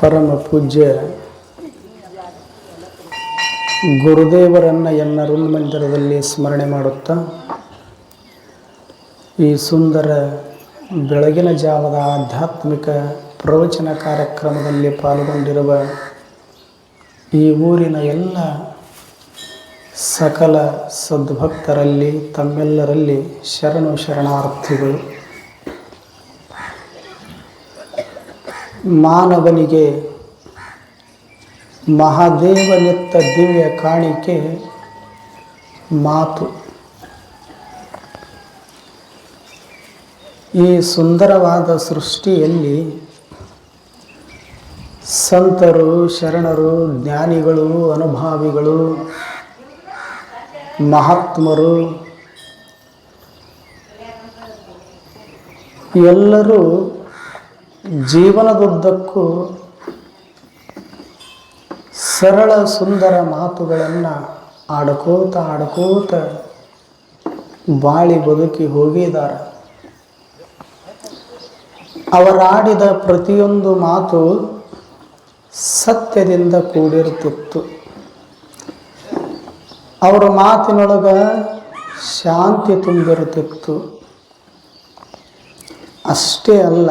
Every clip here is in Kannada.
ಪರಮ ಪೂಜ್ಯ ಗುರುದೇವರನ್ನು ಎಲ್ಲರೂ ಮಂದಿರದಲ್ಲಿ ಸ್ಮರಣೆ ಮಾಡುತ್ತಾ, ಈ ಸುಂದರ ಬೆಳಗಿನ ಜಾವದ ಆಧ್ಯಾತ್ಮಿಕ ಪ್ರವಚನ ಕಾರ್ಯಕ್ರಮದಲ್ಲಿ ಪಾಲ್ಗೊಂಡಿರುವ ಈ ಊರಿನ ಎಲ್ಲ ಸಕಲ ಸದ್ಭಕ್ತರಲ್ಲಿ ತಮ್ಮೆಲ್ಲರಲ್ಲಿ ಶರಣು ಶರಣಾರ್ಥಿಗಳು. ಮಾನವನಿಗೆ ಮಹಾದೇವನೆತ್ತ ದಿವ್ಯ ಕಾಣಿಕೆ ಮಾತು. ಈ ಸುಂದರವಾದ ಸೃಷ್ಟಿಯಲ್ಲಿ ಸಂತರು ಶರಣರು ಜ್ಞಾನಿಗಳು ಅನುಭಾವಿಗಳು ಮಹಾತ್ಮರು ಎಲ್ಲರೂ ಜೀವನದುದ್ದಕ್ಕೂ ಸರಳ ಸುಂದರ ಮಾತುಗಳನ್ನು ಆಡ್ಕೋತ ಆಡ್ಕೋತ ಬಾಳಿ ಬದುಕಿ ಹೋಗಿದ್ದಾರೆ ಅವರಾಡಿದ ಪ್ರತಿಯೊಂದು ಮಾತು ಸತ್ಯದಿಂದ ಕೂಡಿರುತ್ತಿತ್ತು. ಅವರ ಮಾತಿನೊಳಗ ಶಾಂತಿ ತುಂಬಿರುತ್ತಿತ್ತು. ಅಷ್ಟೇ ಅಲ್ಲ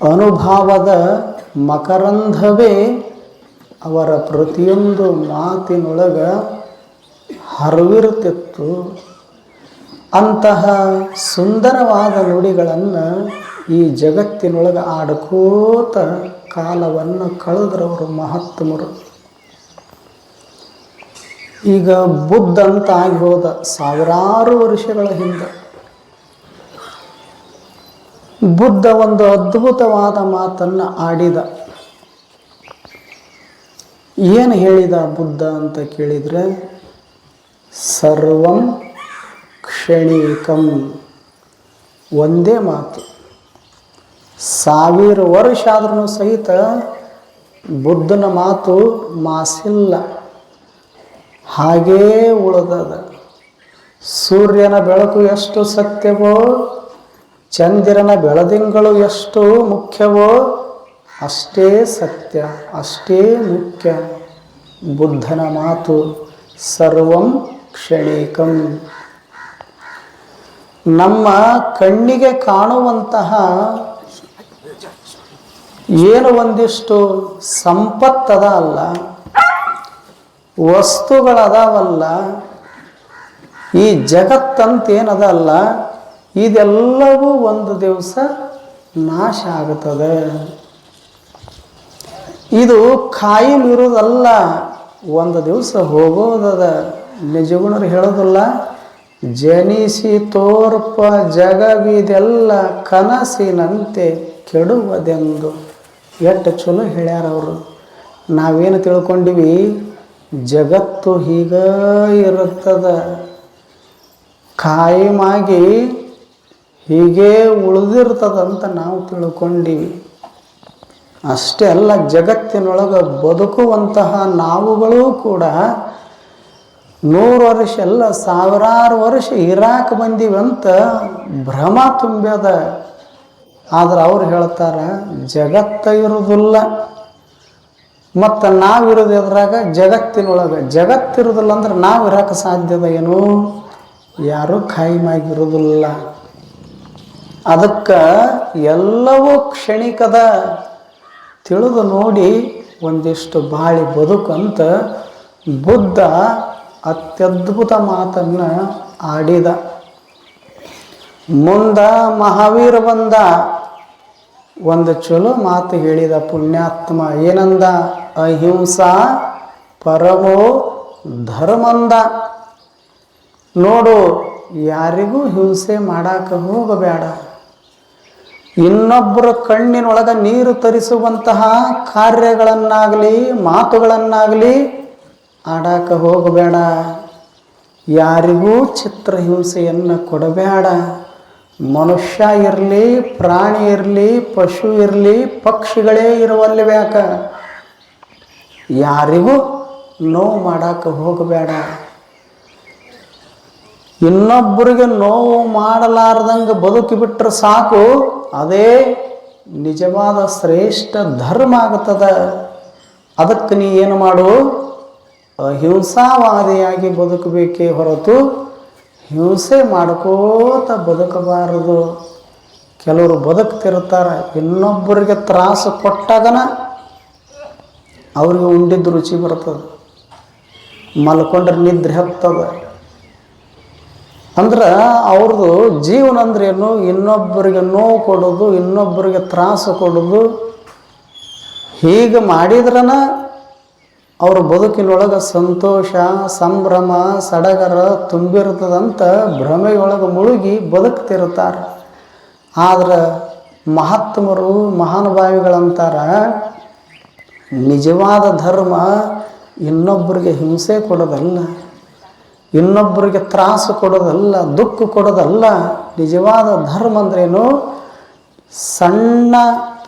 ಅನುಭವದ ಮಕರಂಧವೇ ಅವರ ಪ್ರತಿಯೊಂದು ಮಾತಿನೊಳಗ ಹರವಿರುತ್ತಿತ್ತು. ಅಂತಹ ಸುಂದರವಾದ ನುಡಿಗಳನ್ನು ಈ ಜಗತ್ತಿನೊಳಗೆ ಆಡ್ಕೋತ ಕಾಲವನ್ನು ಕಳೆದ್ರವರು ಮಹತ್ತಮರು ಈಗ ಬುದ್ಧ ಅಂತ ಆಗಿ ಹೋದ ಸಾವಿರಾರು ವರ್ಷಗಳ ಹಿಂದೆ ಬುದ್ಧ ಒಂದು ಅದ್ಭುತವಾದ ಮಾತನ್ನು ಆಡಿದ. ಏನು ಹೇಳಿದ ಬುದ್ಧ ಅಂತ ಕೇಳಿದರೆ, ಸರ್ವಂ ಕ್ಷಣಿಕಂ. ಒಂದೇ ಮಾತು. ಸಾವಿರ ವರ್ಷ ಆದ್ರೂ ಸಹಿತ ಬುದ್ಧನ ಮಾತು ಮಾಸಿಲ್ಲ. ಹಾಗೇ ಉಳಿದದ. ಸೂರ್ಯನ ಬೆಳಕು ಎಷ್ಟು ಸತ್ಯವೋ ಚಂದಿರನ ಬೆಳದಿಂಗಳು ಎಷ್ಟು ಮುಖ್ಯವೋ ಅಷ್ಟೇ ಸತ್ಯ, ಅಷ್ಟೇ ಮುಖ್ಯ. ಬುದ್ಧನ ಮಾತು ಸರ್ವಂ ಕ್ಷಣಿಕಂ. ನಮ್ಮ ಕಣ್ಣಿಗೆ ಕಾಣುವಂತಹ ಏನು ಒಂದಿಷ್ಟು ಸಂಪತ್ತದ ಅಲ್ಲ, ವಸ್ತುಗಳದಾವಲ್ಲ, ಈ ಜಗತ್ತಂತೇನದಲ್ಲ ಇದೆಲ್ಲವೂ ಒಂದು ದಿವಸ ನಾಶ ಆಗುತ್ತದೆ ಇದು ಕಾಯಿಲಿರುವುದಲ್ಲ ಒಂದು ದಿವಸ ಹೋಗೋದದ. ನಿಜಗುಣರು ಹೇಳೋದಲ್ಲ, ಜನಿಸಿ ತೋರ್ಪ ಜಗವಿದೆಲ್ಲ ಕನಸಿನಂತೆ ಕೆಡುವುದೆಂದು. ಎಷ್ಟು ಚಲೋ ಹೇಳ್ಯಾರ ಅವರು. ನಾವೇನು ತಿಳ್ಕೊಂಡಿವಿ, ಜಗತ್ತು ಹೀಗ ಇರುತ್ತದ. ಕಾಯಮಾಗಿ ಹೀಗೆ ಉಳಿದಿರ್ತದಂತ ನಾವು ತಿಳ್ಕೊಂಡೀವಿ. ಅಷ್ಟೇ ಅಲ್ಲ, ಜಗತ್ತಿನೊಳಗೆ ಬದುಕುವಂತಹ ನಾವುಗಳು ಕೂಡ ನೂರು ವರ್ಷ ಅಲ್ಲ, ಸಾವಿರಾರು ವರ್ಷ ಇರಾಕ್ ಬಂದೀವಂತ ಭ್ರಮ ತುಂಬ್ಯದ. ಆದ್ರೆ ಅವ್ರು ಹೇಳ್ತಾರೆ, ಜಗತ್ತ ಇರುವುದಿಲ್ಲ ಮತ್ತು ನಾವಿರೋದು ಎದ್ರಾಗ? ಜಗತ್ತಿನೊಳಗೆ. ಜಗತ್ತಿರೋದಿಲ್ಲ ಅಂದ್ರೆ ನಾವು ಇರೋಕೆ ಸಾಧ್ಯದ ಏನು? ಯಾರೂ ಖಾಯಿಮಾಗಿರೋದಿಲ್ಲ ಅದಕ್ಕೆ ಎಲ್ಲವೂ ಕ್ಷಣಿಕದ ತಿಳಿದು ನೋಡಿ ಒಂದಿಷ್ಟು ಬಾಳಿ ಬದುಕಂತ ಬುದ್ಧ ಅತ್ಯದ್ಭುತ ಮಾತನ್ನು ಆಡಿದ. ಮುಂದ ಮಹಾವೀರ ಬಂದ. ಒಂದು ಚಲೋ ಮಾತು ಹೇಳಿದ ಪುಣ್ಯಾತ್ಮ ಏನಂದ? ಅಹಿಂಸಾ ಪರಮೋ ಧರ್ಮಂದ. ನೋಡು, ಯಾರಿಗೂ ಹಿಂಸೆ ಮಾಡಾಕ ಹೋಗಬೇಡ. ಇನ್ನೊಬ್ಬರ ಕಣ್ಣಿನೊಳಗ ನೀರು ತರಿಸುವಂತಹ ಕಾರ್ಯಗಳನ್ನಾಗಲಿ, ಮಾತುಗಳನ್ನಾಗಲಿ ಆಡಾಕ ಹೋಗಬೇಡ. ಯಾರಿಗೂ ಚಿತ್ರಹಿಂಸೆಯನ್ನು ಕೊಡಬೇಡ. ಮನುಷ್ಯ ಇರಲಿ, ಪ್ರಾಣಿ ಇರಲಿ, ಪಶು ಇರಲಿ, ಪಕ್ಷಿಗಳೇ ಇರುವಲ್ಲಿ ಬೇಕ. ಯಾರಿಗೂ ನೋವು ಮಾಡಾಕ ಹೋಗಬೇಡ. ಇನ್ನೊಬ್ಬರಿಗೆ ನೋವು ಮಾಡಲಾರ್ದಂಗೆ ಬದುಕಿ ಬಿಟ್ರೆ ಸಾಕು. ಅದೇ ನಿಜವಾದ ಶ್ರೇಷ್ಠ ಧರ್ಮ ಆಗ್ತದ ಅದಕ್ಕೆ ನೀ ಏನು ಮಾಡು? ಅಹಿಂಸಾವಾದಿಯಾಗಿ ಬದುಕಬೇಕೇ ಹೊರತು ಹಿಂಸೆ ಮಾಡ್ಕೋತ ಬದುಕಬಾರದು. ಕೆಲವರು ಬದುಕ್ತಿರ್ತಾರೆ, ಇನ್ನೊಬ್ಬರಿಗೆ ತ್ರಾಸು ಕೊಟ್ಟಾಗನ ಅವ್ರಿಗೆ ಉಂಡಿದ್ದು ರುಚಿ ಬರ್ತದೆ. ಮಲ್ಕೊಂಡ್ರೆ ನಿದ್ರೆ ಹತ್ತದ. ಅಂದ್ರೆ ಅವ್ರದ್ದು ಜೀವನ ಅಂದ್ರೇನು ಇನ್ನೊಬ್ಬರಿಗೆ ನೋವು ಕೊಡೋದು, ಇನ್ನೊಬ್ಬರಿಗೆ ತ್ರಾಸು ಕೊಡೋದು. ಹೀಗೆ ಮಾಡಿದ್ರನ ಅವ್ರ ಬದುಕಿನೊಳಗೆ ಸಂತೋಷ, ಸಂಭ್ರಮ, ಸಡಗರ ತುಂಬಿರ್ತದಂತ ಭ್ರಮೆಯೊಳಗೆ ಮುಳುಗಿ ಬದುಕ್ತಿರ್ತಾರೆ. ಆದ್ರೆ ಮಹಾತ್ಮರು, ಮಹಾನುಭಾವಿಗಳಂತಾರ, ನಿಜವಾದ ಧರ್ಮ ಇನ್ನೊಬ್ಬರಿಗೆ ಹಿಂಸೆ ಕೊಡೋದಲ್ಲ. ಇನ್ನೊಬ್ಬರಿಗೆ ತ್ರಾಸು ಕೊಡೋದಲ್ಲ, ದುಃಖ ಕೊಡೋದಲ್ಲ, ನಿಜವಾದ ಧರ್ಮ ಅಂದ್ರೇನು? ಸಣ್ಣ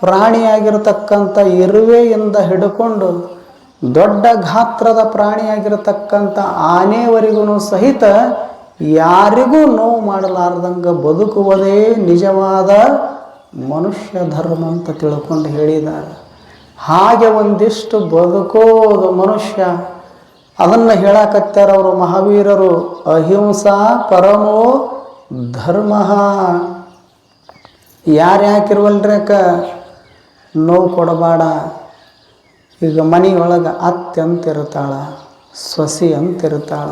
ಪ್ರಾಣಿಯಾಗಿರತಕ್ಕಂಥ ಇರುವೆಯಿಂದ ಹಿಡ್ಕೊಂಡು ದೊಡ್ಡ ಗಾತ್ರದ ಪ್ರಾಣಿಯಾಗಿರತಕ್ಕಂಥ ಆನೆವರೆಗೂ ಸಹಿತ ಯಾರಿಗೂ ನೋವು ಮಾಡಲಾರ್ದಂಗೆ ಬದುಕುವುದೇ ನಿಜವಾದ ಮನುಷ್ಯ ಧರ್ಮ ಅಂತ ತಿಳ್ಕೊಂಡು ಹೇಳಿದ್ದಾರೆ. ಹಾಗೆ ಒಂದಿಷ್ಟು ಬದುಕೋದು ಮನುಷ್ಯ ಅದನ್ನು ಹೇಳಾಕತ್ತಾರ ಅವರು ಮಹಾವೀರರು. ಅಹಿಂಸಾ ಪರಮೋ ಧರ್ಮ. ಯಾರು ಯಾಕಿರುವಲ್ರಕ ನೋವು ಕೊಡಬೇಡ. ಈಗ ಮನೆಯೊಳಗೆ ಅತ್ತೆ ಅಂತಿರ್ತಾಳ ಸೊಸಿ ಅಂತಿರ್ತಾಳ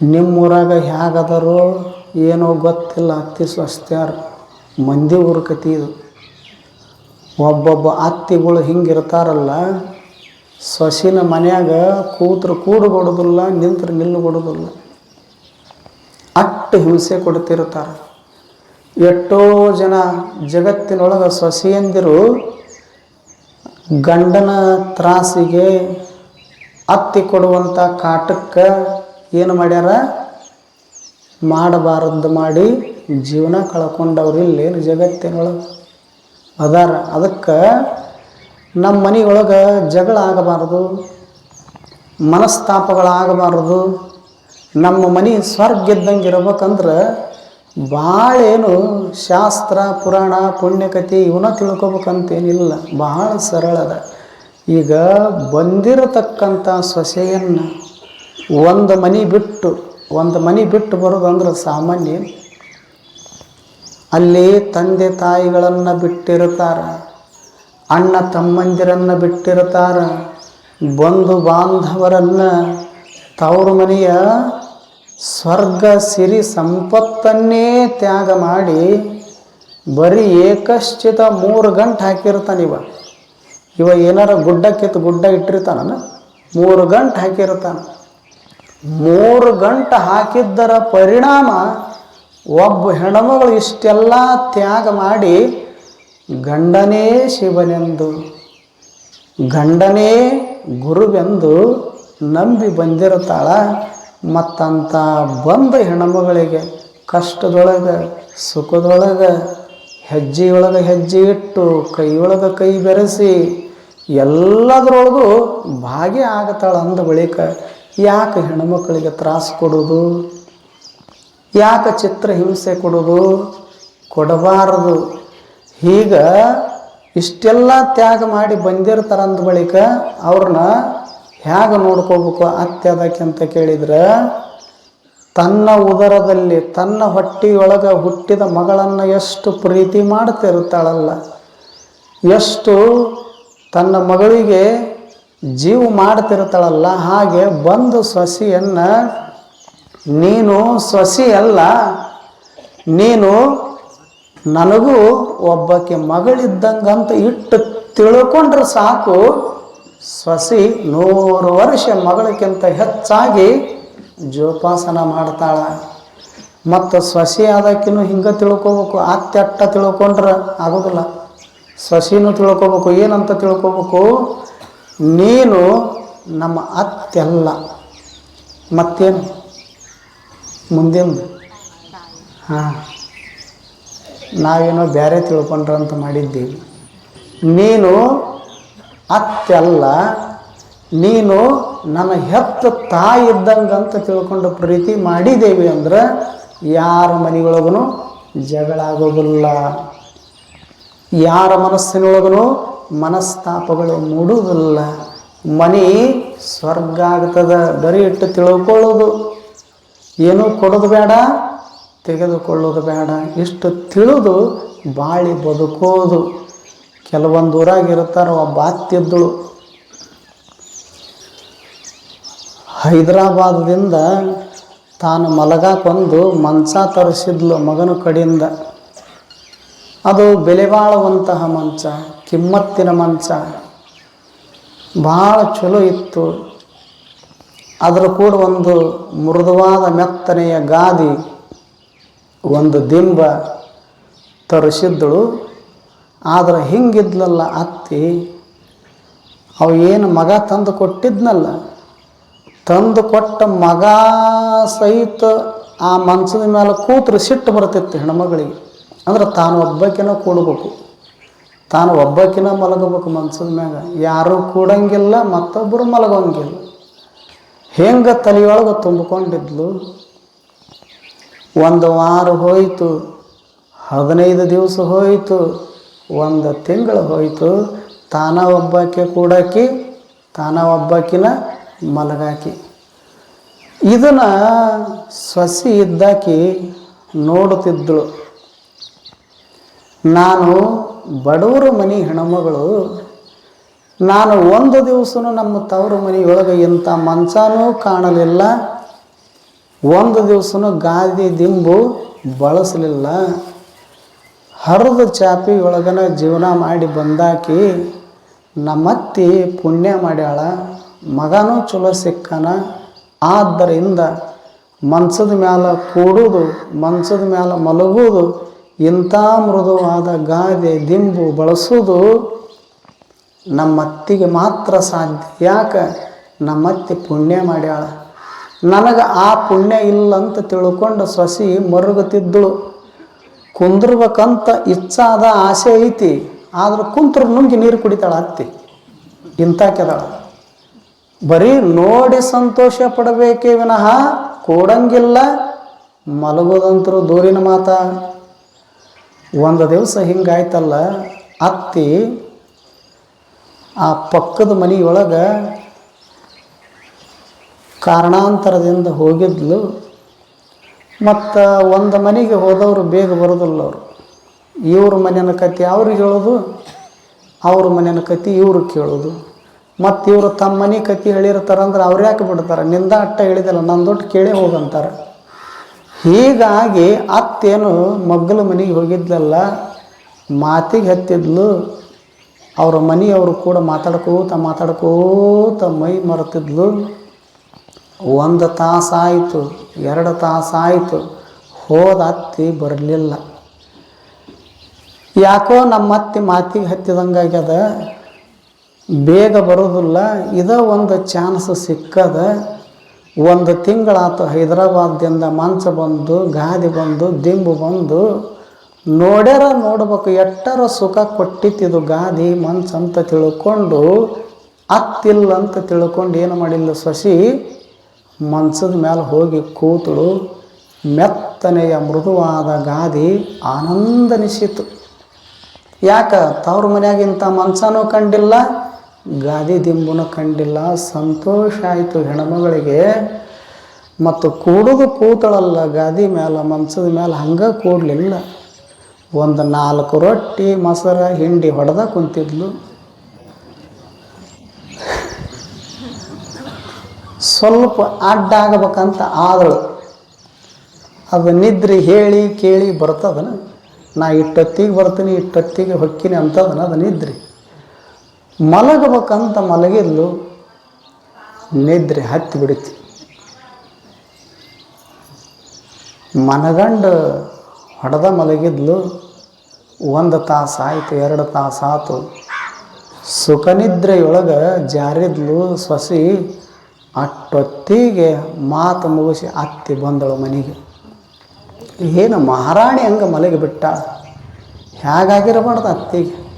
ನಿಮ್ಮೂರಾಗ ಹೇಗದಾರೋ ಏನೋ ಗೊತ್ತಿಲ್ಲ ಅತ್ತಿ ಸ್ವಸ್ತ್ಯಾರು ಮಂದಿ ಊರ ಕತಿ ಇದು. ಒಬ್ಬೊಬ್ಬ ಅತ್ತಿಗಳು ಹಿಂಗಿರ್ತಾರಲ್ಲ ಸೊಸಿನ ಮನೆಯಾಗ ಕೂತ್ರು ಕೂಡು ಕೊಡೋದಿಲ್ಲ ನಿಂತ್ರು ನಿಲ್ಲು ಕೊಡೋದಿಲ್ಲ ಅಟ್ಟು ಹಿಂಸೆ ಕೊಡ್ತಿರ್ತಾರೆ. ಎಷ್ಟೋ ಜನ ಜಗತ್ತಿನೊಳಗೆ ಸೊಸೆಯಂದಿರು ಗಂಡನ ತ್ರಾಸಿಗೆ ಅತ್ತಿ ಕೊಡುವಂಥ ಕಾಟಕ್ಕೆ ಏನು ಮಾಡ್ಯಾರ? ಮಾಡಬಾರದು ಮಾಡಿ ಜೀವನ ಕಳ್ಕೊಂಡವ್ರು ಇಲ್ಲೇನು ಜಗತ್ತಿನೊಳಗೆ? ಅದಾರ. ಅದಕ್ಕೆ ನಮ್ಮ ಮನೆಯೊಳಗೆ ಜಗಳ ಆಗಬಾರದು, ಮನಸ್ತಾಪಗಳಾಗಬಾರದು. ನಮ್ಮ ಮನೆ ಸ್ವರ್ಗ ಇದ್ದಂಗೆ ಇರ್ಬೇಕಂದ್ರೆ ಭಾಳ ಏನು ಶಾಸ್ತ್ರ, ಪುರಾಣ, ಪುಣ್ಯಕಥೆ ಇವನ್ನ ತಿಳ್ಕೊಬೇಕಂತೇನಿಲ್ಲ. ಭಾಳ ಸರಳ ಅದ. ಈಗ ಬಂದಿರತಕ್ಕಂಥ ಸೊಸೆಯನ್ನು ಒಂದು ಮನೆ ಬಿಟ್ಟು, ಒಂದು ಮನೆ ಬಿಟ್ಟು ಬರೋದಂದ್ರೆ ಸಾಮಾನ್ಯ ಅಲ್ಲಿ ತಂದೆ ತಾಯಿಗಳನ್ನು ಬಿಟ್ಟಿರ್ತಾರೆ. ಅಣ್ಣ ತಮ್ಮಂದಿರನ್ನು ಬಿಟ್ಟಿರ್ತಾರೆ ಬಂಧು ಬಾಂಧವರನ್ನು ತವರು ಮನೆಯ ಸ್ವರ್ಗ ಸಿರಿ ಸಂಪತ್ತನ್ನೇ ತ್ಯಾಗ ಮಾಡಿ ಬರೀ ಏಕಶ್ಚಿತ ಮೂರು ಗಂಟೆ ಹಾಕಿರ್ತಾನೆ ಇವ. ಇವ ಏನಾರ ಗುಡ್ಡ ಕಿತ್ತು ಗುಡ್ಡ ಇಟ್ಟಿರ್ತಾನ ಮೂರು ಗಂಟೆ ಹಾಕಿರ್ತಾನೆ ಮೂರು ಗಂಟೆ ಹಾಕಿದ್ದರ ಪರಿಣಾಮ ಒಬ್ಬ ಹೆಣ್ಮಗಳು ಇಷ್ಟೆಲ್ಲ ತ್ಯಾಗ ಮಾಡಿ ಗಂಡನೇ ಶಿವನೆಂದು, ಗಂಡನೇ ಗುರುವೆಂದು ನಂಬಿ ಬಂದಿರುತ್ತಾಳ. ಮತ್ತಂಥ ಬಂದ ಹೆಣ್ಣುಮಗಳಿಗೆ ಕಷ್ಟದೊಳಗೆ, ಸುಖದೊಳಗೆ, ಹೆಜ್ಜೆಯೊಳಗೆ ಹೆಜ್ಜೆ ಇಟ್ಟು, ಕೈಯೊಳಗೆ ಕೈ ಬೆರೆಸಿ, ಎಲ್ಲದರೊಳಗೂ ಭಾಗಿ ಆಗತ್ತಾಳ ಅಂದ ಬಳಿಕ ಯಾಕೆ ಹೆಣ್ಣುಮಕ್ಕಳಿಗೆ ತ್ರಾಸು ಕೊಡೋದು? ಯಾಕೆ ಚಿತ್ರ ಹಿಂಸೆ ಕೊಡೋದು? ಕೊಡಬಾರದು? ಈಗ ಇಷ್ಟೆಲ್ಲ ತ್ಯಾಗ ಮಾಡಿ ಬಂದಿರ್ತಾರ ಅಂದ ಬಳಿಕ ಅವ್ರನ್ನ ಹೇಗೆ ನೋಡ್ಕೋಬೇಕು ಅತ್ತೆ ಅದಕ್ಕೆ ಅಂತ ಕೇಳಿದ್ರೆ, ತನ್ನ ಉದರದಲ್ಲಿ, ತನ್ನ ಹೊಟ್ಟೆಯೊಳಗೆ ಹುಟ್ಟಿದ ಮಗಳನ್ನು ಎಷ್ಟು ಪ್ರೀತಿ ಮಾಡ್ತಿರ್ತಾಳಲ್ಲ, ಎಷ್ಟು ತನ್ನ ಮಗಳಿಗೆ ಜೀವ ಮಾಡ್ತಿರ್ತಾಳಲ್ಲ, ಹಾಗೆ ಬಂದು ಸೊಸಿಯನ್ನು, ನೀನು ಸೊಸಿ ಅಲ್ಲ, ನೀನು ನನಗೂ ಒಬ್ಬಕ್ಕೆ ಮಗಳಿದ್ದಂಗಂತ ಇಟ್ಟು ತಿಳ್ಕೊಂಡ್ರೆ ಸಾಕು. ಸೊಸಿ ನೂರು ವರ್ಷ ಮಗಳಕ್ಕಿಂತ ಹೆಚ್ಚಾಗಿ ಜೋಪಾಸನ ಮಾಡ್ತಾಳ. ಮತ್ತು ಸೊಸಿ ಆದಕ್ಕಿನ್ನೂ ಹಿಂಗೆ ತಿಳ್ಕೊಬೇಕು ಅತ್ತೆ ಅಟ್ಟ ತಿಳ್ಕೊಂಡ್ರೆ ಆಗೋದಿಲ್ಲ. ಸೊಸಿನೂ ತಿಳ್ಕೊಬೇಕು, ಏನಂತ ತಿಳ್ಕೊಬೇಕು? ನೀನು ನಮ್ಮ ಅತ್ತೆಲ್ಲ ಮತ್ತೇನು? ಮುಂದಿಂದು ಹಾಂ. ನಾವೇನೋ ಬೇರೆ ತಿಳ್ಕೊಂಡ್ರ ಅಂತ ಮಾಡಿದ್ದೀವಿ ನೀನು ಅತ್ತೆಲ್ಲ, ನೀನು ನನ್ನ ಹೆತ್ತ ತಾಯಿ ಇದ್ದಂಗೆ ಅಂತ ತಿಳ್ಕೊಂಡು ಪ್ರೀತಿ ಮಾಡಿದ್ದೇವೆ ಅಂದ್ರೆ ಯಾರ ಮನೆಯೊಳಗೂ ಜಗಳ ಆಗೋದಿಲ್ಲ. ಯಾರ ಮನಸ್ಸಿನೊಳಗೂ ಮನಸ್ತಾಪಗಳು ಮೂಡುವುದಿಲ್ಲ. ಮನೆ ಸ್ವರ್ಗ ಆಗ್ತದ, ಬರೀ ಇಟ್ಟು ತಿಳ್ಕೊಳ್ಳೋದು. ಏನೂ ಕೊಡೋದು ಬೇಡ. ತೆಗೆದುಕೊಳ್ಳೋದು ಬೇಡ. ಇಷ್ಟು ತಿಳಿದು ಬಾಳಿ ಬದುಕೋದು ಕೆಲವೊಂದು ಊರಾಗಿರುತ್ತಾರೆ, ಒಬ್ಬ ಅತ್ತಿದ್ದಳು. ಹೈದರಾಬಾದದಿಂದ ತಾನು ಮಲಗಾಕೊಂದು ಮಂಚ ತರಿಸಿದ್ಲು ಮಗನ ಕಡೆಯಿಂದ. ಅದು ಬೆಲೆ ಬಾಳುವಂತಹ ಮಂಚ ಕಿಮ್ಮತ್ತಿನ ಮಂಚ ಭಾಳ ಚಲೋ ಇತ್ತು. ಅದರ ಕೂಡ ಒಂದು ಮೃದುವಾದ ಮೆತ್ತನೆಯ ಗಾದಿ ಒಂದು ದಿಂಬ ತರಿಸಿದ್ದಳು. ಆದರೆ ಹಿಂಗಿದ್ಲಲ್ಲ ಅತ್ತಿ, ಅವ ಏನು ಮಗ ತಂದು ಕೊಟ್ಟಿದ್ನಲ್ಲ, ತಂದು ಕೊಟ್ಟ ಮಗ ಸಹಿತ ಆ ಮನ್ಸಿನ ಮೇಲೆ ಕೂತ್ರೆ ಸಿಟ್ಟು ಬರ್ತಿತ್ತು ಹೆಣ್ಮಗಳಿಗೆ. ಅಂದ್ರೆ ತಾನು ಒಬ್ಬಾಕಿನ ಕೂಡಬೇಕು, ತಾನು ಒಬ್ಬಕಿನ ಮಲಗಬೇಕು ಮನ್ಸಿನ ಮ್ಯಾಗ. ಯಾರೂ ಕೂಡಂಗಿಲ್ಲ, ಮತ್ತೊಬ್ಬರು ಮಲಗೋಂಗಿಲ್ಲ ಹೆಂಗೆ ತಲೆಯೊಳಗೆ ತುಂಬಿಕೊಂಡಿದ್ಲು? ಒಂದು ವಾರ ಹೋಯಿತು, ಹದಿನೈದು ದಿವಸ ಹೋಯಿತು, ಒಂದು ತಿಂಗಳು ಹೋಯಿತು, ತಾನ ಒಬ್ಬಾಕೆ ಕೂಡಾಕಿ, ತಾನ ಒಬ್ಬಾಕಿನ ಮಲಗಾಕಿ. ಇದನ್ನು ಸಸಿ ಇದ್ದಾಕಿ ನೋಡುತ್ತಿದ್ದಳು. ನಾನು ಬಡವರ ಮನೆ ಹೆಣ್ಮಗಳು, ನಾನು ಒಂದು ದಿವಸನೂ ನಮ್ಮ ತವರು ಮನೆಯೊಳಗೆ ಇಂಥ ಮಂಚನೂ ಕಾಣಲಿಲ್ಲ. ಒಂದು ದಿವಸನೂ ಗಾದಿ ದಿಂಬು ಬಳಸಲಿಲ್ಲ. ಹರಿದ ಚಾಪಿ ಒಳಗನ ಜೀವನ ಮಾಡಿ ಬಂದಾಕಿ ನಮ್ಮತ್ತಿ ಪುಣ್ಯ ಮಾಡ್ಯಾಳ. ಮಗನೂ ಚಲೋ ಸಿಕ್ಕನ. ಆದ್ದರಿಂದ ಮನಸದ ಮ್ಯಾಲ ಕೂಡುವುದು ಮನಸದ ಮ್ಯಾಲ ಮಲಗುವುದು, ಇಂಥ ಮೃದುವಾದ ಗಾದೆ ದಿಂಬು ಬಳಸೋದು ನಮ್ಮತ್ತಿಗೆ ಮಾತ್ರ ಸಾಧ್ಯ. ಯಾಕೆ? ನಮ್ಮತ್ತಿ ಪುಣ್ಯ ಮಾಡ್ಯಾಳ. ನನಗೆ ಆ ಪುಣ್ಯ ಇಲ್ಲ ಅಂತ ತಿಳ್ಕೊಂಡು ಸೊಸಿ ಮರುಗುತ್ತಿದ್ದಳು. ಕುಂದ್ರಬೇಕಂತ ಇಚ್ಛಾದ ಆಸೆ ಐತಿ. ಆದ್ರೆ ಕುಂತ್ರ ನುಂಗಿ ನೀರು ಕುಡಿತಾಳ ಅತ್ತಿ. ಇಂಥ ಕೆದಾಳ ಬರೀ ನೋಡಿ ಸಂತೋಷ ಪಡಬೇಕೇ ವಿನಃ ಕೊಡಂಗಿಲ್ಲ, ಮಲಗೋದಂತರೂ ದೂರಿನ ಮಾತ. ಒಂದು ದಿವಸ ಹಿಂಗಾಯ್ತಲ್ಲ, ಅತ್ತಿ ಆ ಪಕ್ಕದ ಮನೆಯೊಳಗೆ ಕಾರಣಾಂತರದಿಂದ ಹೋಗಿದ್ಲು. ಮತ್ತು ಒಂದು ಮನೆಗೆ ಹೋದವರು ಬೇಗ ಬರೋದಿಲ್ಲ ಅವರು. ಇವ್ರ ಮನೆಯ ಕತೆ ಅವ್ರಿಗೆ ಹೇಳೋದು, ಅವ್ರ ಮನೆಯ ಕತೆ ಇವ್ರು ಕೇಳೋದು. ಮತ್ತು ಇವರು ತಮ್ಮ ಮನೆ ಕತೆ ಹೇಳಿರ್ತಾರಂದ್ರೆ ಅವ್ರು ಯಾಕೆ ಬಿಡ್ತಾರೆ? ನಿಂದ ಅಟ್ಟ ಹೇಳಿದಲ್ಲ ನಂದೊಟ್ಟು ಕೇಳೇ ಹೋಗಂತಾರೆ ಹೀಗಾಗಿ ಅತ್ತೇನು ಮಗ್ಗಲ ಮನೆಗೆ ಹೋಗಿದ್ಲಲ್ಲ, ಮಾತಿಗೆ ಹತ್ತಿದ್ಲು. ಅವರ ಮನೆಯವರು ಕೂಡ ಮಾತಾಡ್ಕೋತ ಮಾತಾಡ್ಕೋತ ಮೈ ಮರೆತಿದ್ಲು. ಒಂದು ತಾಸಾಯಿತು, ಎರಡು ತಾಸಾಯಿತು, ಹೋದ ಅತ್ತಿ ಬರಲಿಲ್ಲ. ಯಾಕೋ ನಮ್ಮ ಅತ್ತಿ ಮಾತಿಗೆ ಹತ್ತಿದಂಗಾಗ್ಯದ ಬೇಗ ಬರೋದಿಲ್ಲ, ಇದ ಒಂದು ಚಾನ್ಸ್ ಸಿಕ್ಕದ, ಒಂದು ತಿಂಗಳಾತು ಹೈದರಾಬಾದ್ದಿಂದ ಮಂಚ ಬಂದು, ಗಾದಿ ಬಂದು, ದಿಂಬು ಬಂದು, ನೋಡ್ಯಾರ ನೋಡ್ಬೇಕು ಎಟ್ಟರ ಸುಖ ಕೊಟ್ಟಿತ್ತಿದು ಗಾದಿ, ಮಂಚ ಅಂತ ತಿಳ್ಕೊಂಡು, ಅತ್ತಿಲ್ಲ ಅಂತ ತಿಳ್ಕೊಂಡು ಏನು ಮಾಡಿಲ್ಲ ಸೊಸಿ? ಮಂಚದ ಮೇಲೆ ಹೋಗಿ ಕೂತಳು, ಮೆತ್ತನೆಯ ಮೃದುವಾದ ಗಾದಿ ಆನಂದನಿಸಿತು ಯಾಕ? ತವ್ರ ಮನ್ಯಾಗ ಇಂಥ ಮಂಚನೂ ಕಂಡಿಲ್ಲ, ಗಾದಿ ದಿಂಬುನೂ ಕಂಡಿಲ್ಲ, ಸಂತೋಷ ಆಯಿತು ಹೆಣಮಗಳಿಗೆ. ಮತ್ತು ಕೂಡುದು ಕೂತಳಲ್ಲ, ಗಾದಿ ಮೇಲೆ ಮನ್ಸದ ಮೇಲೆ ಹಂಗೆ ಕೂಡಲಿಲ್ಲ. ಒಂದು ನಾಲ್ಕು ರೊಟ್ಟಿ, ಮೊಸರ, ಹಿಂಡಿ ಹೊಡೆದ ಕುಂತಿದ್ಲು. ಸ್ವಲ್ಪ ಅಡ್ಡ ಆಗಬೇಕಂತ ಆದಳು. ಅದು ನಿದ್ರೆ ಹೇಳಿ ಕೇಳಿ ಬರ್ತದನ, ನಾ ಇಟ್ಟೊತ್ತಿಗೆ ಬರ್ತೀನಿ, ಇಟ್ಟೊತ್ತಿಗೆ ಹೊಕ್ಕಿನಿ ಅಂತದನ ಅದು ನಿದ್ರೆ. ಮಲಗಬೇಕಂತ ಮಲಗಿದ್ಲು, ನಿದ್ರೆ ಹತ್ತಿ ಬಿಡುತ್ತೆ ಮನಗಂಡು ಹೊಡೆದ ಮಲಗಿದ್ಲು, ಒಂದು ತಾಸು ಆಯಿತು, ಎರಡು ತಾಸು ಆತು. ಸುಖನಿದ್ರೆಯೊಳಗೆ ಜಾರಿದ್ಲು ಸೊಸಿ ಅಟ್ಟೊತ್ತಿಗೆ ಮಾತು ಮುಗಿಸಿ ಅತ್ತಿ ಬಂದಳು ಮನೆಗೆ. ಏನು ಮಹಾರಾಣಿ ಹಂಗೆ ಮಲಗಿ ಬಿಟ್ಟ? ಹೇಗಾಗಿರಬಾರ್ದು ಅತ್ತಿಗೆ?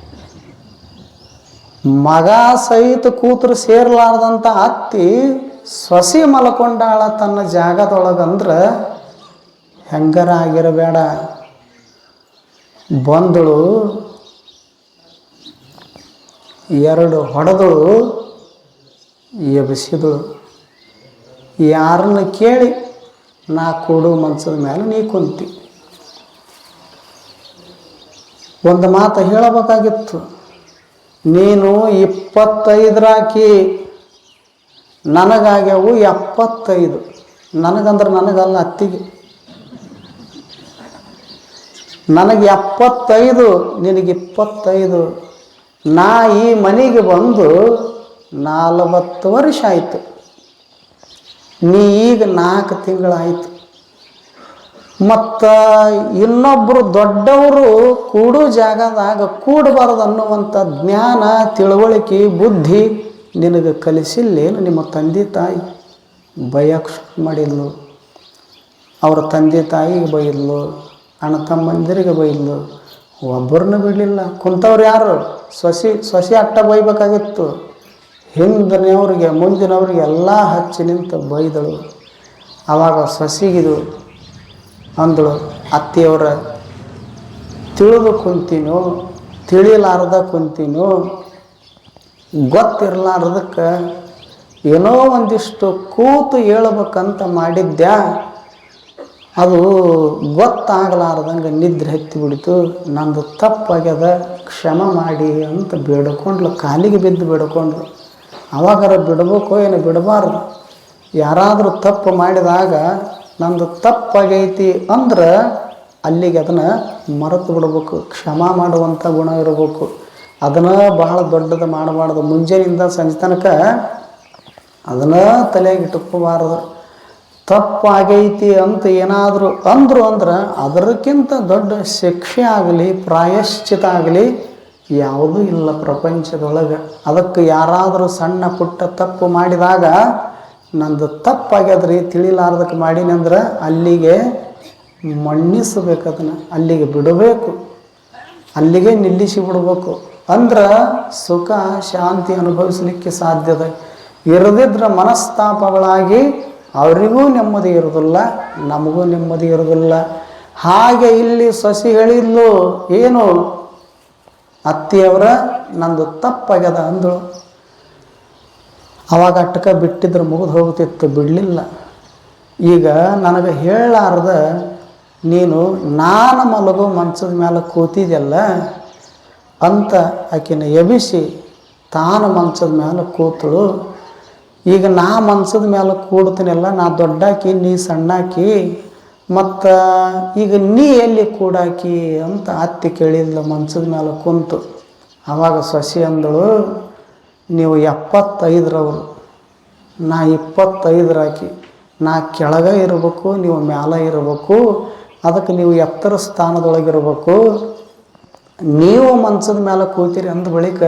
ಮಗ ಸಹಿತ ಕೂತರು ಸೇರ್ಲಾರ್ದಂಥ ಅತ್ತಿ ಸೊಸಿ ಮಲ್ಕೊಂಡಾಳ ತನ್ನ ಜಾಗದೊಳಗಂದ್ರೆ, ಹೆಂಗರ ಆಗಿರಬೇಡ. ಬಂದಳು, ಎರಡು ಹೊಡೆದಳು ಎಬ್ಸಿದಳು ಯಾರನ್ನ ಕೇಳಿ ನಾ ಕೊಡು ಮನ್ಸದ ಮೇಲೆ ನೀ ಕುಂತಿ. ಒಂದು ಮಾತು ಹೇಳಬೇಕಾಗಿತ್ತು. ನೀನು ಇಪ್ಪತ್ತೈದರಾಕಿ ನನಗಾಗ್ಯಾವು ಎಪ್ಪತ್ತೈದು. ನನಗಂದ್ರೆ ನನಗಲ್ಲ ಅತ್ತಿಗೆ. ನನಗೆ ಎಪ್ಪತ್ತೈದು, ನಿನಗೆ ಇಪ್ಪತ್ತೈದು. ನಾ ಈ ಮನೆಗೆ ಬಂದು ನಲವತ್ತು ವರ್ಷ ಆಯಿತು. ನೀ ಈಗ ನಾಲ್ಕು ತಿಂಗಳಾಯಿತು. ಮತ್ತು ಇನ್ನೊಬ್ಬರು ದೊಡ್ಡವರು ಕೂಡು ಜಾಗದಾಗ ಕೂಡಬಾರದು ಅನ್ನುವಂಥ ಜ್ಞಾನ, ತಿಳುವಳಿಕೆ, ಬುದ್ಧಿ ನಿನಗೆ ಕಲಿಸಿಲ್ಲೇನು ನಿಮ್ಮ ತಂದೆ ತಾಯಿ? ಬಯಕ್ ಮಾಡಿದ್ಲು. ಅವ್ರ ತಂದೆ ತಾಯಿಗೆ ಬೈದ್ಲು, ಅಣ್ಣ ತಮ್ಮಂದಿರಿಗೆ ಬೈದ್ಲು. ಒಬ್ಬರನ್ನ ಬಿಡಲಿಲ್ಲ. ಕುಂತವ್ರು ಯಾರು? ಸೊಸಿ ಸೊಸಿ ಅಟ್ಟ ಬೈಬೇಕಾಗಿತ್ತು. ಹಿಂದಿನವ್ರಿಗೆ, ಮುಂದಿನವ್ರಿಗೆ ಎಲ್ಲ ಹಚ್ಚಿ ನಿಂತು ಬೈದಳು. ಆವಾಗ ಸಸಿಗಿದು ಅಂದಳು, ಅತ್ತೆಯವರ, ತಿಳಿದು ಕುಂತೀನೋ, ತಿಳಿಲಾರ್ದ ಕುಂತೀನೋ, ಗೊತ್ತಿರಲಾರ್ದಕ್ಕೆ ಏನೋ ಒಂದಿಷ್ಟು ಕೂತು ಹೇಳ್ಬೇಕಂತ ಮಾಡಿದ್ದೆ ಅದು ಗೊತ್ತಾಗಲಾರ್ದಂಗೆ ನಿದ್ರೆ ಹತ್ತಿ ಬಿಡ್ತು. ನಂದು ತಪ್ಪಾಗ್ಯದ, ಕ್ಷಮ ಮಾಡಿ ಅಂತ ಬೇಡ್ಕೊಂಡ್ಲು, ಕಾಲಿಗೆ ಬಿದ್ದು ಬೇಡ್ಕೊಂಡ್ಲು. ಅವಾಗಾರ ಬಿಡಬೇಕು ಏನು ಬಿಡಬಾರ್ದು. ಯಾರಾದರೂ ತಪ್ಪು ಮಾಡಿದಾಗ ನಂದು ತಪ್ಪಾಗೈತಿ ಅಂದ್ರೆ ಅಲ್ಲಿಗೆ ಅದನ್ನು ಮರೆತು ಬಿಡಬೇಕು. ಕ್ಷಮ ಮಾಡುವಂಥ ಗುಣ ಇರಬೇಕು. ಅದನ್ನು ಬಹಳ ದೊಡ್ಡದು ಮಾಡಬಾರ್ದು. ಮುಂಜಾನೆಯಿಂದ ಸಂಜೆ ತನಕ ಅದನ್ನು ತಲೆಗೆ ಇಟ್ಕೋಬಾರ್ದು ತಪ್ಪಾಗೈತಿ ಅಂತ ಏನಾದರೂ ಅಂದರು ಅಂದ್ರೆ ಅದಕ್ಕಿಂತ ದೊಡ್ಡ ಶಿಕ್ಷೆ ಆಗಲಿ, ಪ್ರಾಯಶ್ಚಿತ ಆಗಲಿ ಯಾವುದೂ ಇಲ್ಲ ಪ್ರಪಂಚದೊಳಗೆ. ಅದಕ್ಕೆ ಯಾರಾದರೂ ಸಣ್ಣ ಪುಟ್ಟ ತಪ್ಪು ಮಾಡಿದಾಗ ನಂದು ತಪ್ಪಾಗ್ಯದ್ರಿ ತಿಳಿಲಾರ್ದಕ್ಕೆ ಮಾಡಿನಂದ್ರೆ ಅಲ್ಲಿಗೆ ಮಣ್ಣಿಸಬೇಕು ಅದನ್ನು, ಅಲ್ಲಿಗೆ ಬಿಡಬೇಕು, ಅಲ್ಲಿಗೆ ನಿಲ್ಲಿಸಿ ಬಿಡಬೇಕು. ಅಂದ್ರೆ ಸುಖ, ಶಾಂತಿ ಅನುಭವಿಸಲಿಕ್ಕೆ ಸಾಧ್ಯದ ಇರದಿದ್ರೆ ಮನಸ್ತಾಪಗಳಾಗಿ ಅವರಿಗೂ ನೆಮ್ಮದಿ ಇರೋದಿಲ್ಲ, ನಮಗೂ ನೆಮ್ಮದಿ ಇರೋದಿಲ್ಲ. ಹಾಗೆ ಇಲ್ಲಿ ಸಸಿ ಹೇಳಿದ್ಲು ಏನು ಅತ್ತಿಯವರ ನಂದು ತಪ್ಪಾಗ್ಯದ ಅಂದಳು. ಅವಾಗ ಅಟ್ಟಕ ಬಿಟ್ಟಿದ್ರೆ ಮುಗಿದು ಹೋಗುತ್ತಿತ್ತು, ಬಿಡಲಿಲ್ಲ. ಈಗ ನನಗೆ ಹೇಳಾರ್ದ ನೀನು ನಾನು ಮಲಗು ಮಂಚದ ಮೇಲೆ ಕೂತಿದೆಯಲ್ಲ, ಅಂತ ಆಕಿನ ಎಬಿಸಿ ತಾನು ಮಂಚದ ಮೇಲೆ ಕೂತಳು. ಈಗ ನಾ ಮಂಚದ ಮೇಲೆ ಕೂಡ್ತೀನಲ್ಲ, ನಾ ದೊಡ್ಡಾಕಿ, ನೀ ಸಣ್ಣಾಕಿ ಮತ್ತು ಈಗ ನೀ ಎಲ್ಲಿ ಕೂಡಾಕಿ ಅಂತ ಅತ್ತಿ ಕೇಳಿದ್ಲ ಮನ್ಸಿನ ಮೇಲೆ ಕುಂತು. ಆವಾಗ ಸೊಸಿ ಅಂದಳು, ನೀವು ಎಪ್ಪತ್ತೈದರವರು. ನಾ ಇಪ್ಪತ್ತೈದರಾಕಿ. ನಾ ಕೆಳಗೆ ಇರಬೇಕು, ನೀವು ಮ್ಯಾಲ ಇರಬೇಕು. ಅದಕ್ಕೆ ನೀವು ಎತ್ತರ ಸ್ಥಾನದೊಳಗಿರ್ಬೇಕು. ನೀವು ಮನ್ಸದ ಮೇಲೆ ಕೂತೀರಿ ಅಂದ ಬಳಿಕ,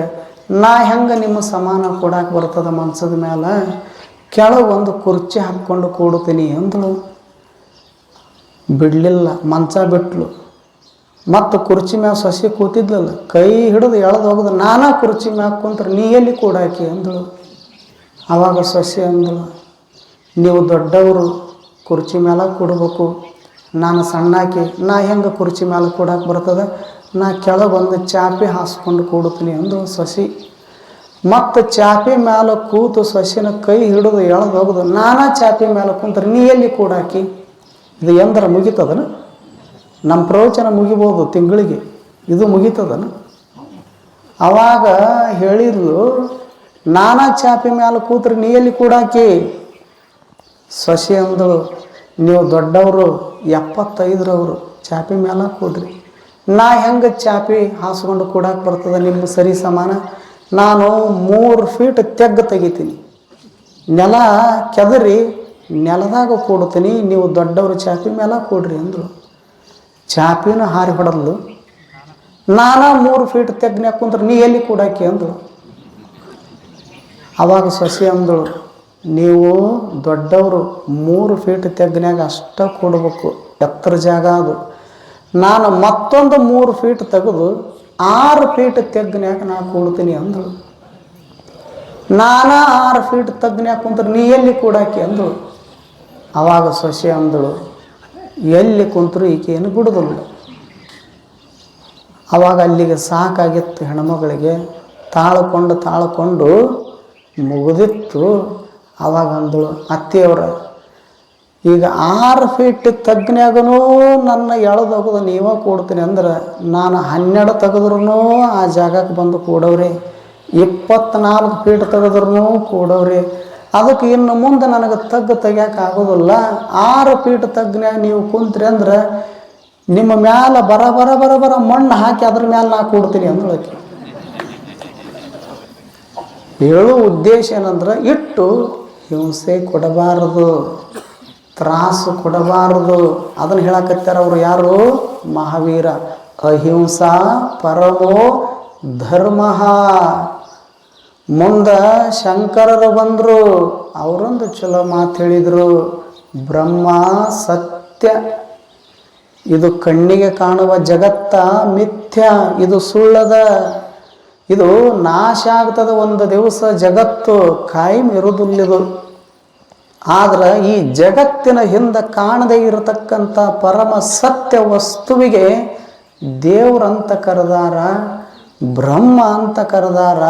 ನಾ ಹೆಂಗೆ ನಿಮ್ಮ ಸಮಾನ ಕೊಡಕ್ಕೆ ಬರ್ತದ ಮನ್ಸದ ಮೇಲೆ ಕೆಳಗೊಂದು ಕುರ್ಚಿ ಹಾಕ್ಕೊಂಡು ಕೂಡುತ್ತೀನಿ ಅಂದಳು. ಬಿಡಲಿಲ್ಲ, ಮಂಚ ಬಿಟ್ಲು. ಮತ್ತು ಕುರ್ಚಿ ಮ್ಯಾಗ ಸಸಿ ಕೂತಿದ್ಲಲ್ಲ, ಕೈ ಹಿಡಿದು ಎಳೆದು ಹೋಗದು, ನಾನಾ ಕುರ್ಚಿ ಮ್ಯಾಗ ಕುಂತ್ರೆ ನೀ ಎಲ್ಲಿ ಕೂಡಾಕಿ ಅಂದಳು. ಆವಾಗ ಸಸಿ ಅಂದಳು, ನೀವು ದೊಡ್ಡವರು, ಕುರ್ಚಿ ಮೇಲೆ ಕೂಡಬೇಕು. ನಾನು ಸಣ್ಣಾಕಿ, ನಾ ಹೆಂಗೆ ಕುರ್ಚಿ ಮೇಲೆ ಕೂಡಕ್ಕೆ ಬರ್ತದೆ? ನಾ ಕೆಳಗೊಂದು ಚಾಪೆ ಹಾಸ್ಕೊಂಡು ಕೂಡುತ್ತೀನಿ ಅಂದು ಸಸಿ. ಮತ್ತು ಚಾಪೆ ಮೇಲೆ ಕೂತು ಸಸಿನ ಕೈ ಹಿಡಿದು ಎಳೆದು ಹೋಗೋದು, ನಾನಾ ಚಾಪೆ ಮೇಲೆ ಕುಂತ್ರೆ ನೀ ಎಲ್ಲಿ ಕೂಡಾಕಿ? ಇದು ಎಂದ್ರೆ ಮುಗಿತದನ? ನಮ್ಮ ಪ್ರವಚನ ಮುಗಿಬೋದು ತಿಂಗಳಿಗೆ. ಇದು ಮುಗಿತದನ? ಅವಾಗ ಹೇಳಿದ್ಲು, ನಾನಾ ಚಾಪೆ ಮ್ಯಾಲೆ ಕೂತ್ರೆ ನೀ ಎಲ್ಲಿ ಕೂಡಾಕಿ? ಸೊಸೆ ಅಂದಳು, ನೀವು ದೊಡ್ಡವರು, ಎಪ್ಪತ್ತೈದರವರು ಚಾಪೆ ಮ್ಯಾಲ ಕೂಡ್ರಿ ನಾ ಹೆಂಗೆ ಚಾಪೆ ಹಾಸ್ಕೊಂಡು ಕೂಡಕ್ಕೆ ಬರ್ತದೆ ನಿಮ್ಮ ಸರಿ ಸಮಾನ? ನಾನು ಮೂರು ಫೀಟ್ ತೆಗ್ಗ ತೆಗಿತೀನಿ. ನೆಲ ಕೆದರಿ ನೆಲದಾಗ ಕೂಡ್ತೀನಿ ನೀವು ದೊಡ್ಡವರು ಚಾಪಿ ಮೇಲೆ ಕೊಡ್ರಿ ಅಂದರು. ಚಾಪಿನೂ ಹಾರಿ ಹೊಡದ್ಲು. ನಾನಾ ಮೂರು ಫೀಟ್ ತೆಗ್ನ್ಯಾಕ ಕುಂದ್ರೆ, ನೀ ಎಲ್ಲಿ ಕೂಡಾಕಿ ಅಂದಳು ಅವಾಗ ಸೊಸೆ ಅಂದಳು, ನೀವು ದೊಡ್ಡವರು ಮೂರು ಫೀಟ್ ತೆಗ್ನ್ಯಾಗ ಅಷ್ಟ ಕೊಡಬೇಕು, ಎತ್ತರ ಜಾಗ ಅದು. ನಾನು ಮತ್ತೊಂದು ಮೂರು ಫೀಟ್ ತೆಗೆದು ಆರು ಫೀಟ್ ತೆಗ್ನ್ಯಾಗ ನಾ ಕೂಡ್ತೀನಿ ಅಂದಳು. ನಾನಾ ಆರು ಫೀಟ್ ತೆಗ್ನ್ಯಾಕ ಕುಂದ್ರೆ, ನೀ ಎಲ್ಲಿ ಕೂಡಾಕಿ ಅಂದಳು. ಅವಾಗ ಸೊಸೆ ಅಂದಳು ಎಲ್ಲಿ ಕುಂತರೂ ಈಕೆಯನ್ನು ಬಿಡುದಿಲ್ಲ ಅವಾಗ ಅಲ್ಲಿಗೆ ಸಾಕಾಗಿತ್ತು ಹೆಣ್ಮಗಳಿಗೆ, ತಾಳ್ಕೊಂಡು ತಾಳ್ಕೊಂಡು ಮುಗಿದಿತ್ತು. ಅವಾಗ ಅಂದಳು, ಅತ್ತೆಯವ್ರ, ಈಗ ಆರು ಫೀಟ್ ತಗ್ನ್ಯಾಗನೂ ನನ್ನ ಎಳೆದೋಗದು ನೀವೇ ಕೂಡ್ತೀನಿ ಅಂದ್ರೆ ನಾನು ಹನ್ನೆರಡು ತೆಗೆದ್ರೂ ಆ ಜಾಗಕ್ಕೆ ಬಂದು ಕೂಡವ್ರಿ, ಇಪ್ಪತ್ನಾಲ್ಕು ಫೀಟ್ ತೆಗೆದ್ರೂ ಕೂಡವ್ರಿ ಅದಕ್ಕೆ ಇನ್ನು ಮುಂದೆ ನನಗೆ ತಗ್ಗು ತೆಗಿಯಕ್ಕೆ ಆಗೋದಿಲ್ಲ. ಆರು ಫೀಟ್ ತಗ್ನ್ಯಾಗ ನೀವು ಕುಂತ್ರಿ ಅಂದ್ರೆ ನಿಮ್ಮ ಮ್ಯಾಲ ಬರ ಬರ ಬರ ಬರ ಮಣ್ಣು ಹಾಕಿ ಅದ್ರ ಮ್ಯಾಲ ನಾ ಕೂಡ್ತೀನಿ ಅಂದಳಕ್ಕೆ ಹೇಳೋ ಉದ್ದೇಶ ಏನಂದ್ರೆ ಇಟ್ಟು ಹಿಂಸೆ ಕೊಡಬಾರದು, ತ್ರಾಸು ಕೊಡಬಾರದು. ಅದನ್ನು ಹೇಳಕತ್ತಾರ ಅವರು ಯಾರು? ಮಹಾವೀರ. ಅಹಿಂಸಾ ಪರಮೋ ಧರ್ಮ. ಮುಂದ ಶಂಕರರು ಬಂದರು, ಅವರೊಂದು ಚಲೋ ಮಾತು ಹೇಳಿದರು, ಬ್ರಹ್ಮ ಸತ್ಯ, ಇದು ಕಣ್ಣಿಗೆ ಕಾಣುವ ಜಗತ್ತ ಮಿಥ್ಯ, ಇದು ಸುಳ್ಳದ, ಇದು ನಾಶ ಆಗ್ತದ ಒಂದು ದಿವಸ ಜಗತ್ತು ಕಾಯಂ ಇರುವುದಿಲ್ಲದು. ಆದ್ರೆ ಈ ಜಗತ್ತಿನ ಹಿಂದೆ ಕಾಣದೇ ಇರತಕ್ಕಂಥ ಪರಮ ಸತ್ಯ ವಸ್ತುವಿಗೆ ದೇವ್ರಂತ ಕರೆದಾರ, ಬ್ರಹ್ಮ ಅಂತ ಕರೆದಾರ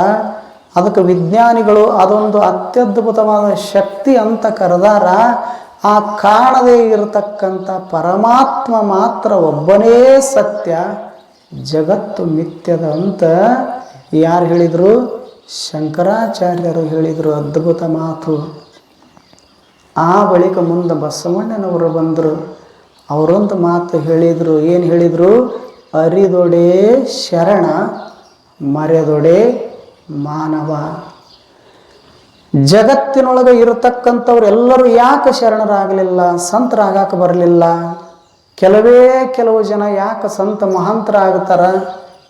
ಅದಕ್ಕೆ ವಿಜ್ಞಾನಿಗಳು ಅದೊಂದು ಅತ್ಯದ್ಭುತವಾದ ಶಕ್ತಿ ಅಂತ ಕರೆದಾರ, ಆ ಕಾಣದೇ ಇರತಕ್ಕಂಥ ಪರಮಾತ್ಮ ಮಾತ್ರ ಒಬ್ಬನೇ ಸತ್ಯ, ಜಗತ್ತು ಮಿಥ್ಯದ ಅಂತ ಯಾರು ಹೇಳಿದರು? ಶಂಕರಾಚಾರ್ಯರು ಹೇಳಿದರು ಅದ್ಭುತ ಮಾತು. ಆ ಬಳಿಕ ಮುಂದೆ ಬಸವಣ್ಣನವರು ಬಂದರು. ಅವರೊಂದು ಮಾತು ಹೇಳಿದರು. ಏನು ಹೇಳಿದರು? ಅರಿದೊಡೆ ಶರಣ, ಮರೆದೊಡೆ ಮಾನವ. ಜಗತ್ತಿನೊಳಗೆ ಇರತಕ್ಕಂಥವ್ರು ಎಲ್ಲರೂ ಯಾಕೆ ಶರಣರಾಗಲಿಲ್ಲ, ಸಂತರಾಗಕ್ಕೆ ಬರಲಿಲ್ಲ? ಕೆಲವೇ ಕೆಲವು ಜನ ಯಾಕೆ ಸಂತ ಮಹಾಂತರಾಗ್ತಾರ?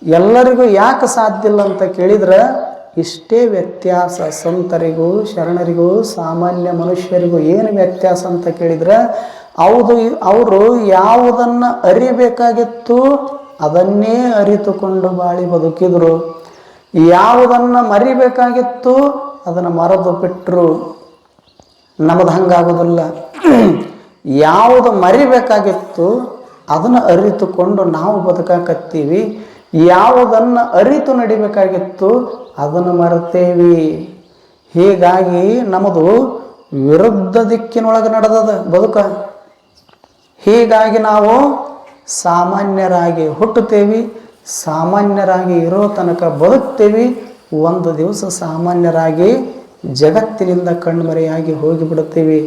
ಎಲ್ಲರಿಗೂ ಯಾಕೆ ಸಾಧ್ಯ ಇಲ್ಲ ಅಂತ ಕೇಳಿದ್ರೆ, ಇಷ್ಟೇ ವ್ಯತ್ಯಾಸ. ಸಂತರಿಗೂ, ಶರಣರಿಗೂ, ಸಾಮಾನ್ಯ ಮನುಷ್ಯರಿಗೂ ಏನು ವ್ಯತ್ಯಾಸ ಅಂತ ಕೇಳಿದ್ರೆ, ಹೌದು, ಅವರು ಯಾವುದನ್ನು ಅರಿಬೇಕಾಗಿತ್ತು ಅದನ್ನೇ ಅರಿತುಕೊಂಡು ಬಾಳಿ ಬದುಕಿದ್ರು. ಯಾವುದನ್ನು ಮರಿಬೇಕಾಗಿತ್ತು ಅದನ್ನು ಮರೆದು ಬಿಟ್ಟರು ನಮ್ಮದು ಹಂಗಾಗೋದಿಲ್ಲ. ಯಾವುದು ಮರಿಬೇಕಾಗಿತ್ತು ಅದನ್ನು ಅರಿತುಕೊಂಡು ನಾವು ಬದುಕಾಕತ್ತೀವಿ. ಯಾವುದನ್ನು ಅರಿತು ನಡಿಬೇಕಾಗಿತ್ತು ಅದನ್ನು ಮರೆತೇವಿ. ಹೀಗಾಗಿ ನಮ್ಮದು ವಿರುದ್ಧ ದಿಕ್ಕಿನೊಳಗೆ ನಡೆದದ ಬದುಕ. ಹೀಗಾಗಿ ನಾವು ಸಾಮಾನ್ಯರಾಗಿ ಹುಟ್ಟುತ್ತೇವೆ. ಸಾಮಾನ್ಯರಾಗಿ ಇರೋ ತನಕ ಬರುತ್ತೇವೆ ಒಂದು ದಿವಸ ಸಾಮಾನ್ಯರಾಗಿ ಜಗತ್ತಿನಿಂದ ಕಣ್ಮರೆಯಾಗಿ ಹೋಗಿಬಿಡುತ್ತೇವೆ.